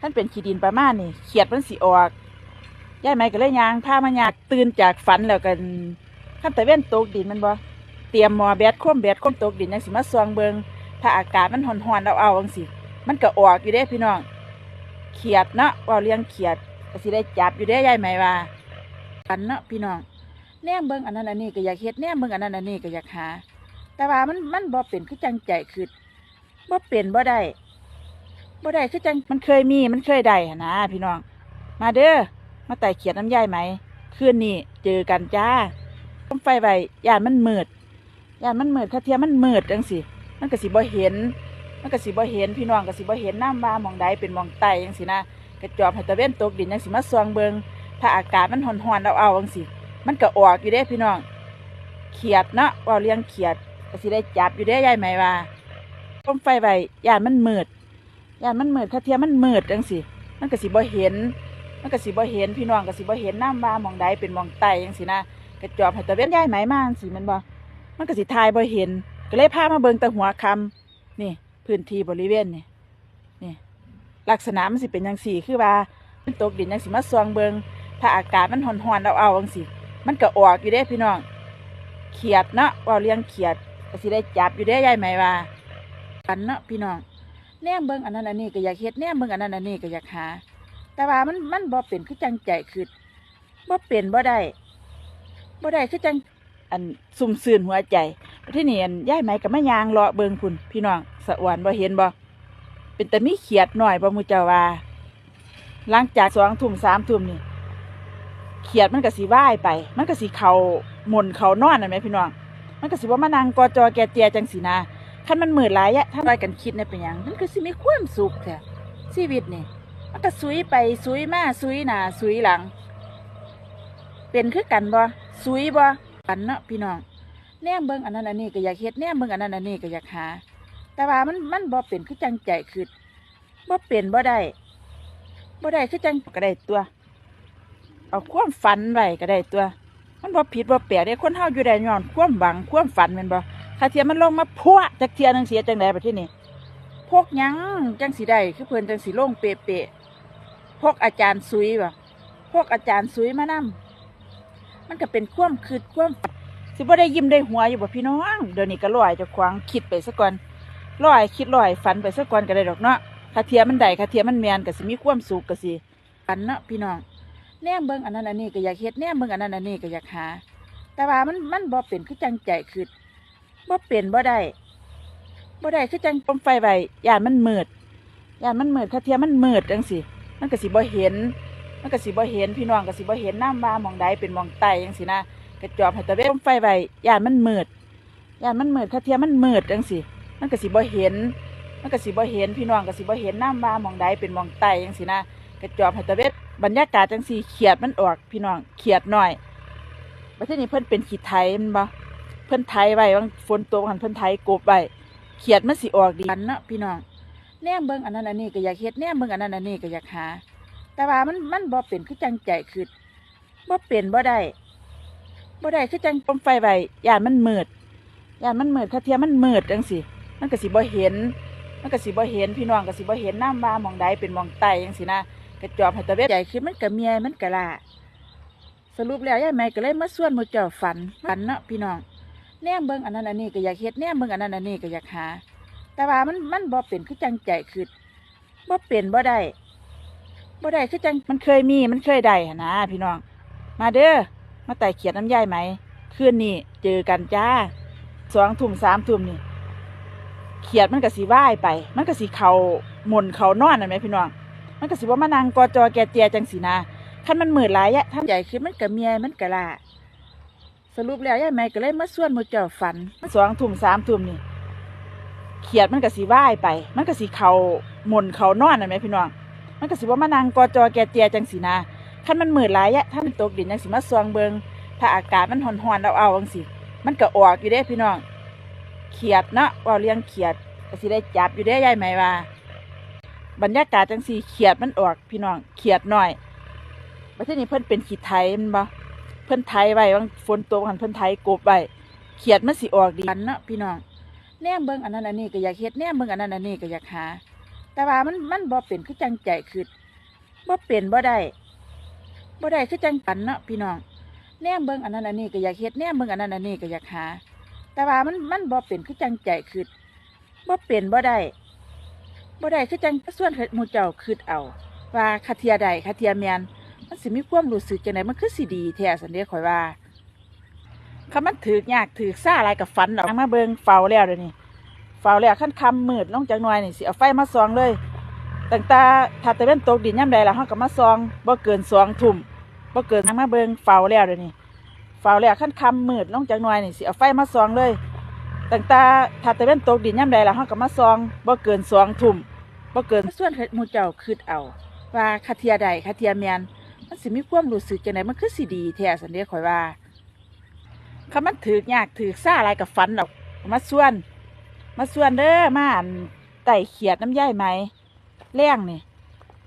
ท่านเป็นขี้ดินประมาณนี่เขียดมันสิออกยายไหมก็เลยยางพามายากตื่นจากฝันแล้วกันขั้นแตะเว้นตกดินมันบ่เตรียมมอแบดคว่มแบดคว่มตกดินยังสิมาซองเบิงถ้าอากาศมันห่อนๆเอาเอาจังสิมันก็ออกอยู่เด้พี่น้องเขียดเนาะเว่าเลี้ยงเขียดก็สิได้จับอยู่เด้ยายไหมว่าฝันเนาะพี่น้องแนมเบิงอันนั้นอันนี้ก็อยากเฮ็ดแนมเบิงอันนั้นอันนี้ก็อยากหา แต่ว่ามันมันบ่เป็นคือจังใจคือบ่เป็นบ่ได้ บ่ได้คือจังมันเคยมีมันเคยได้นะพี่น้อง มาเด้อมาไต่เขียดน้ำยายไหมคืนนี้เจอกันจ้าต้มไฟไว้ยานมันมืดยานมันมืดคาเทียมมันมืดจังสิมันก็สิบ่เห็น มันก็สิบ่เห็นพี่น้องก็สิบ่เห็นน้ำว่ามองใดเป็นมองไตจังสินะกระจอบให้ตะเว้นตกดินจังสิมาซองเบิงถ้าอากาศมันห่อนๆเอาเอาจังสิมันก็ออกอยู่เด้พี่น้อง เขียดเนาะว่าเลี้ยงเขียดก็สิได้จับอยู่ได้ยายไหมว่าต้มไฟไว้ยานมันมืด ยานมันมืดคาเทียมมันมืดจังสิมันก็สิบ่เห็น มันก็สิบ่เห็นพี่น้องก็สิบ่เห็นน้ำว่ามองใดเป็นมองไตจังสินะกระจอบให้ตะเว้นย้ายไหมมาจังสิมันบ่มันก็สิทายบ่เห็น ก็เลยพามาเบิ่งแตะหัวคำนี่ พื้นที่บริเวณนี่นี่ ลักษณะมันสิเป็นจังสี่คือว่ามันตกดินจังสิมาซองเบิงถ้าอากาศมันห่อนๆเอาเอาจังสิมันก็ออกอยู่เด้พี่น้องเขียดเนาะเว่าเลี้ยงเขียดก็สิได้จับอยู่ได้ยายไหมว่ากันเนาะพี่น้อง แนมเบิ่งอันนั้นอันนี้ก็อยากเฮ็ดแนมเบิ่งอันนั้นอันนี้ก็อยากหา แต่ว่ามันมันบ่เป็นคือจังใจคือบ่เป็นบ่ได้บ่ได้คือจังอันซุ่มซื่นหัวใจที่นี่อันย่ายไหมก็มายางเลาะเบิงพุ่นพี่น้องสะอวนบ่เห็นบ่เป็นแต่มีเขียดหน่อยบ่มูเจ้าว่าหลังจากสองทุ่มสามทุ่มนี่เขียดมันก็สิว่ายไป มันก็สิเขาหมุนเขานอนน่ะไหมพี่น้อง มันก็สิว่ามานั่งกอจอแกเจียจังสีนา คันมันมืดหลายอะถ้าไปกันคิดเนี่ยเป็นหยังมันก็สิมีความสุขแท้ชีวิตนี่มันก็สุยไปสุยมาสุยหน้าสุยหลัง เป็นคือกันบ่สุยบ่กันเนาะพี่น้องแนมเบิ่งอันนั้นอันนี้ก็อยากเฮ็ดแนมเบิ่งอันนั้นอันนี้ก็อยากหา แต่ว่ามันมันบ่เป็นคือจังใจคือบ่เป็นบ่ได้บ่ได้คือจังก็ได้ตัว เอาความฝันไว้ก็ได้ตัว มันบ่ผิดบ่แปลกเด้คนเฮาอยู่ได้ย้อนความหวังความฝันแม่นบ่ ถ้าเทียมมันลงมาพวจักเทียนึงเสียจังไดบัดทีนี้พวกยังจังสิได้คือเพิ่นจังสิลงเป๊ะพวกอาจารย์ซุยบ่พวกอาจารย์ซุยมานํมันก็เป็นความคิดความฝันสิบ่ได้ยิ้มได้หัวอยู่บ่พี่น้องเดี๋ยวนี้ก็ลอยจะขวางคิดไปซะก่อนลอยคิดลอยฝันไปซะก่อนก็ได้ดอกเนาะถ้าเทียมันได้ถ้าเทียมันแมนก็สิมีความสุขก็สิฝันเนาะพี่น้องแนมเบิ่งอันนั้นอันนี้ก็อยากเฮ็ดแนมเบิ่งอันนั้นอันนี้ก็อยากหา แต่ว่ามันมันบ่เป็นคือจังใจคือ บ่เป็นบ่ได้บ่ได้คือจังปมไฟไว้ยานมันมืดยานมันมืดคาเทียมันมืดจังสิมันก็สิบ่เห็น มันก็สิบ่เห็นพี่น้องก็สิบ่เห็นน้ำว่ามองใดเป็นมองไตจังสินะกระจอบให้ตะเวนปมไฟไว้ยานมันมืดยานมันมืดคาเทียมันมืดจังสิมันก็สิบ่เห็น มันก็สิบ่เห็นพี่น้องก็สิบ่เห็นน้ำว่ามองใดเป็นมองไตจังสินะกระจอบให้ตะเวนบรรยากาศจังสีเขียดมันออกพี่น้องเขียดหน่อยประเทศนี้เพิ่นเป็นขีดไทยมันบ่ เพิ่นไทยไว้บางฝนตกหันเพิ่นไทยกบไว้เขียดมันสิออกดีกันเนาะพี่น้องแนมเบิ่งอันนั้นอันนี้ก็อยากเฮ็ดแนมเบิ่งอันนั้นอันนี้ก็อยากหา แต่ว่ามันมันบ่เป็นคือจังใจคือบ่เป็นบ่ได้บ่ได้คือจังปมไฟไว้ยานมันมืดยานมันมืดคาเทียมันมืดจังสิมันก็สิบ่เห็น มันก็สิบ่เห็นพี่น้องก็สิบ่เห็นน้ำว่ามองใดเป็นมองไตจังสินะกระจอบให้ตะเวนใหญ่ขึ้นมันกะเมียมันกะลาสรุปแล้วยายแม่ก็เลยมาส่วนมือเจ้าฝันฝันเนาะพี่น้อง แนมเบิ่งอันนั้นอันนี้ก็อยากเฮ็ดแนมเบิ่งอันนั้นอันนี้ก็อยากหา แต่ว่ามันมันบ่เป็นคือจังใจคือบ่เป็นบ่ได้บ่ได้คือจังมันเคยมีมันเคยได้หนะพี่น้อง มาเด้อมาไต่เขียดน้ำยายไหมคืนนี้เจอกันจ้าสองทุ่มสามทุ่มนี่เขียดมันก็สิว่ายไป มันก็สิเขาหมุนเขานอนน่ะไหมพี่น้อง มันก็สิว่ามานั่งกอจอแกเจียจังสีนาคันมันหมืดหลายอะถ้าใหญ่ขึ้นมันกะเมียมันกะลา สรุปแล้วยายแม่ก็เลยมาส่วนมือเจ้าฝันสองทุ่มสามทุ่มนี่เขียดมันก็สิว่ายไป มันก็สิเขาหมุนเขานอนน่ะไหมพี่น้อง มันก็สิว่ามานั่งกอจอแกเจียจังสีนาคันมันมืดหลายอะถ้ามันตกดินจังสิมาซองเบิงถ้าอากาศมันห่อนเอาเอาจังสิมันก็ออกอยู่เด้พี่น้อง เขียดเนาะเว่าเลี้ยงเขียดก็สิได้จับอยู่เด้ยายไหมว่า บรรยากาศจังสีเขียดมันออกพี่น้อง เขียดหน่อยประเทศนี้เพิ่นเป็นขีดไทยมันบ่ เพิ่นไทยไว้บางฝนตกหันเพิ่นไทยกบไว้เขียดมันสิออกดีกันเนาะพี่น้องแนมเบิ่งอันนั้นอันนี้ก็อยากเฮ็ดแนมเบิ่งอันนั้นอันนี้ก็อยากหา แต่ว่ามันมันบ่เป็นคือจังใจคือบ่เป็นบ่ได้บ่ได้คือจังปันเนาะพี่น้องแนมเบิ่งอันนั้นอันนี้ก็อยากเฮ็ดแนมเบิ่งอันนั้นอันนี้ก็อยากหา แต่ว่ามันมันบ่เป็นคือจังใจคือบ่เป็นบ่ได้บ่ได้คือจังส่วนหมู่เจ้าคิดเอา ว่าคาเทียใดคาเทียแมน มันสิมีความรู้สึกจังไดมันคือสิดีแท้สันเด้ข่อยว่าคำมันถือยากถือซ่าอะไรกับฟันดอกมาเบิงเฝ้าแล้วเดี๋ยวนี้เฝ้าแล้วขั้นคำมืดลงจากหน่อยนี่สิเอาไฟมาส่องเลยตั้งต่ถ้าตะเว้นตกดินย่ำใดแล้วเฮาก็มาส่องบ่เกินสองทุ่มบ่เกินมาเบิงเฝ้าแล้วเดี๋ยวนี้เฝ้าแล้วขั้นคำมืดลงจากหน่อยนี่สิเอาไฟมาส่องเลยตั้งต่ถ้าตะเว้นตกดินย่ำใดแล้วเฮาก็มาส่องบ่เกินสองทุ่มบ่เกินส่วนหมู่เจ้าคิดเอา ว่าคาเทียใดคาเทียแมน มันสิมีความรู้สึกจังไดมันคือสิดีแท้สันเดียข่อยว่าคำมันถือยากถือซ่าอะไรกับฟันดอก มาส่วน มาส่วนเด้อมาอันไต่เขียดน้ำย่ายไหมแรงนี่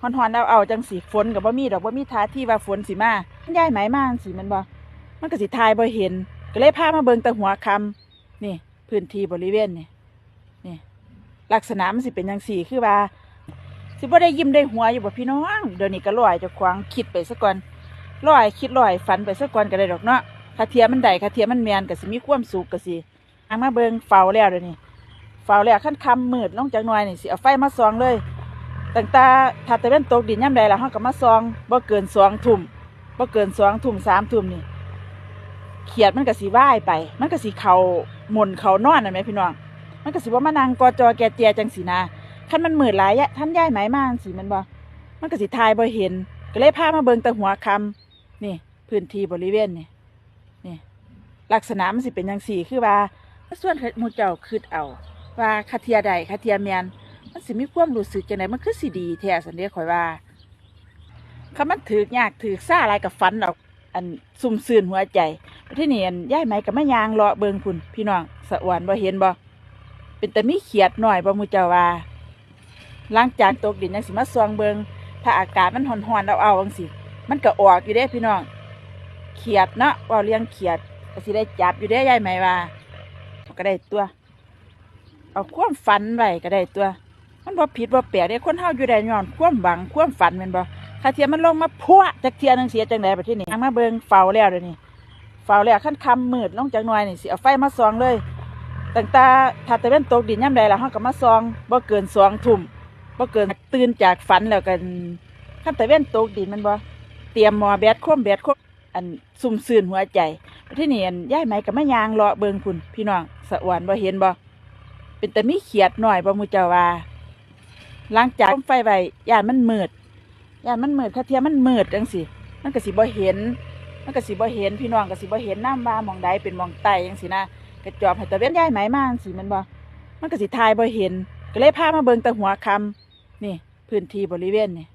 ฮอนฮอนเอาเอาจังสีฝนกับบ่มีดอกบ่มีท่าที่ว่าฝนสิมาย่ายไหมมาสิมันบ่มันก็สิทายบ่เห็น ก็เลยพามาเบิ่งแตะหัวคำนี่ พื้นที่บริเวณนี่นี่ลักษณะมันสิเป็นจังสี่คือว่า สิบ่ได้ยิ้มได้หัวอยู่บ่พี่น้อง เดี๋ยวนี้ก็ลอยจะควางคิดไปซะก่อนลอยคิดลอยฝันไปซะก่อนก็ได้ดอกเนาะคาเทียมันได้คาเทียมันแมนก็สิมีความสุขก็สิอังมาเบิงเฝ้าแล้วเดี๋ยวนี้เฝ้าแล้วขั้นคำมืดลงจากหน่อยนี่สิเอาไฟมาส่องเลยตั้งต่ถ้าตะเวนตกดินย่ำใดแล้วเฮาก็มาส่องบ่เกินสองทุ่มบ่เกินสองทุ่มสามทุ่มนี่เขียดมันก็สิว่ายไป มันก็สิเขาหมุนเขานอนนั่นไหมพี่น้อง มันก็สิว่ามานั่งกอจอแกเจียจังสีนา คันมันมืดหลายยะท่านย้ายไหมมาสิมันบ่มันก็สิทายบ่เห็น ก็เลยพามาเบิ่งแตะหัวคำนี่ พื้นที่บริเวณนี่นี่ ลักษณะมันสิเป็นจังสี่คือว่าส่วนหมู่เจ้าคิดเอา ว่าคาเทียใดคาเทียแมนมันสิมีความรู้สึกจังไดมันคือสิดีแท้สันเดียข่อยว่าคำมันถือยากถือซ่าอะไรกับฟันดอกอันซุ่มซื่นหัวใจที่นี่อันย้ายไหมกับแม่ยางเลาะเบิงพุ่นพี่น้องสะอวนบ่เห็นบ่เป็นแต่มีเขียดหน่อยบ่มูเจ้าว่า หลังจากตกดินยังสิมาซวงเบิงถ้าอากาศมันห่อนๆเอาเอาจังสิมันก็ออกอยู่เด้พี่น้องเขียดเนาะว่าเลี้ยงเขียดก็สิได้จับอยู่เด้ยายไหมว่าก็ได้ตัว เอาความฝันไว้ก็ได้ตัว มันบ่ผิดบ่แปลกเด้คนเฮาอยู่ได้ย้อนความหวังความฝันแม่นบ่ถ้าเทียมันลงมาพัวจักเทียหนึงเสียจังไดบัดที่นี้เอามาเบิงเฝ้าแล้วเดี๋ยวนี้เฝ้าแล้วขั้นคำมืดลงจากหน่อยนี่สิเอาไฟมาส่องเลยตั้งแต่ถ้าตะเว้นตกดินย่ำใดแล้วเฮาก็มาซองบ่เกินสองทุ่ม บ่เกินตื่นจากฝันแล้วกันขั้นตะเว้นตกดินมันบ่เตรียมหมอแบดคว่มแบดคว่มอันซุ่มซื่นหัวใจที่นี่อันย้ายไหมกับแม่ยางเลาะเบิงพุ่นพี่น้องสะอวนบ่เห็นบ่เป็นแต่มีเขียดหน่อยบ่มูเจ้าว่าหลังจากไฟไว้ย่านมันมืดย่านมันมืดคาเทียมันมืดจังสิมันก็สิบ่เห็น มันก็สิบ่เห็นพี่น้องก็สิบ่เห็นน้ำว่ามองใดเป็นมองใต้จังสินะกระจอบให้ตะเว้นย้ายไหมมาสิมันบ่มันก็สิทายบ่เห็น ก็เลยพามาเบิ่งแตะหัวคำ พื้นที่บริเวณนี่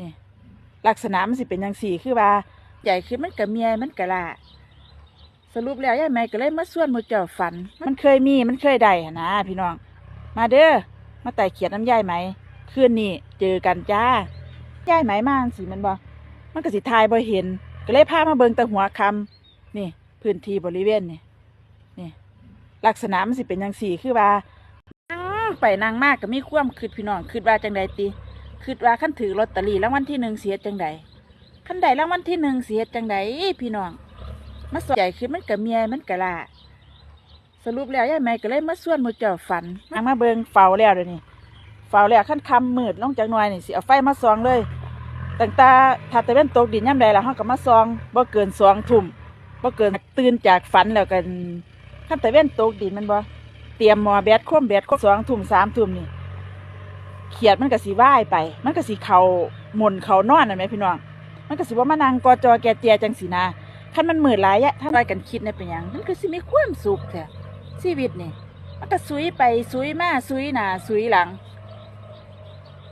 นี่ลักษณะมันสิเป็นจังสี่คือว่า ใหญ่ขึ้นมันก็เมียมันก็ล่าสรุปแล้วยายไหมก็เลยมาส่วนมู่เจ้าฝัน มันเคยมีมันเคยได้หนะพี่น้อง มาเด้อมาไต่เขียดน้ำยายไหมคืนนี้เจอกันจ้ายายไหมมาสิมันบ่มันก็สิทายบ่เห็น ก็เลยพามาเบิงตะหัวคำนี่ พื้นที่บริเวณนี่นี่ลักษณะมันสิเป็นจังสี่คือว่า ไปนั่งมากก็มีความคิดพี่น้องคิดว่าจังใดติคิดว่าขั้นถือลอตเตอรี่รางวัลที่หนึ่งเสียจังใดขั้นใดรางวัลที่หนึ่งเสียจังใดพี่น้องมาสนใจคือมันกับเมียมันกะลาสรุปแล้วยายแม่ก็เลยมาส่วนมู่เจ้าฝันนั่งมาเบิงเฝ้าแล้วเดี๋ยวนี้เฝ้าแล้วขั้นคำมืดลงจากหน่อยนี่สิเอาไฟมาส่องเลยตั้งต่ถ้าตะเว้นตกดินย่ำใดแล้วเฮาก็มาส่องบ่เกินสองทุ่มบ่เกินตื่นจากฝันแล้วกันขั้นแต่เว้นตกดินมันบ่ ตรียมหมอแบดคว่มแบดคว่มสองทุ่มสามทุ่มนี่เขียดมันก็สิว่ายไป มันก็สิเขาหมุนเขานอนนั่นไหมพี่น้อง มันก็สิว่ามานังกอจอแกเจียจังสีนาคันมันหมืดหลายยะถ้าไปกันคิดเนี่ยเป็นยังมันก็สิมีความสุขแท้ชีวิตนี่มันก็สุยไปสุยมาสุยหนาสุยหลัง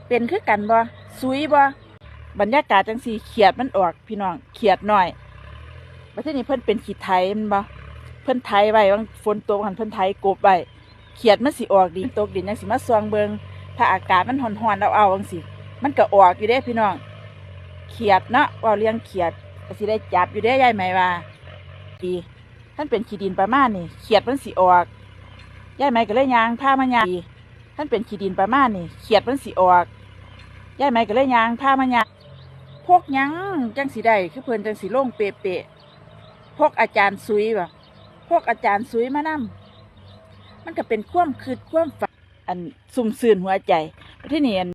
เป็นคือกันบ่สุยบ่บรรยากาศจังสีเขียดมันออกพี่น้องเขียดหน่อยประเทศนี้เพิ่นเป็นขีดไทยมันบ่เพิ่นไทยไว้บางฝนตกหันเพิ่นไทยกบไว้ เขียดมันสิออกดินตกดินยังสิมาซองเบิงถ้าอากาศมันห่อนๆเอาเอาจังสิมันก็ออกอยู่ได้พี่น้องเขียดเนาะว่าเลี้ยงเขียดสิได้จับอยู่ได้ยายไหมว่าดีท่านเป็นขี้ดินประมาณนี่เขียดมันสิออกยายไหมก็เลยยางผ้ามัายางท่านเป็นขี้ดินประมาณนี่เขียดมันสิออกยายไหมก็เลยยางผ้ามัายางพวกยังจังสีได้คือเพลินจังสีโล่งเปะเปะพวกอาจารย์ซุยบ่พวกอาจารย์ซุยมานั่ง มันก็เป็นความคืดความฝันอันซุ่มซื่นหัวใจที่นี่อัน